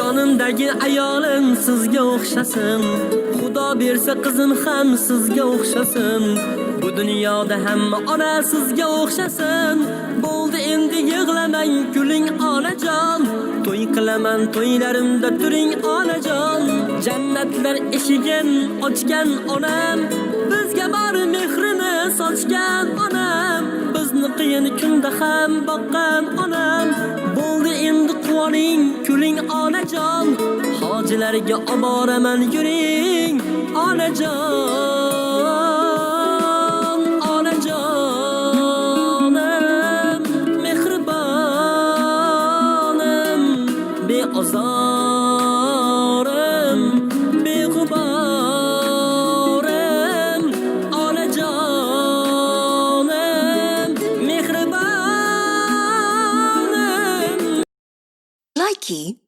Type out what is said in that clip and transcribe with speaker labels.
Speaker 1: yonimdagi ayolim sizga o'xshasin xudo bersa qizim ham sizga o'xshasin bu dunyoda hamma ona sizga o'xshasin bo'ldi endi yig'lamang kuling onajon to'y qilaman to'ylarimda turing onajon jannatlar eshigin ochgan onam. Bizga bor mehrini sochgan onam. Bizni qiyin kunda ham boqqan onam. Bo'ldi endi quvoning kuling onajon hojilarga oboraman yuring onajon onajonim mehribonim beozorim mehribonim
Speaker 2: Likey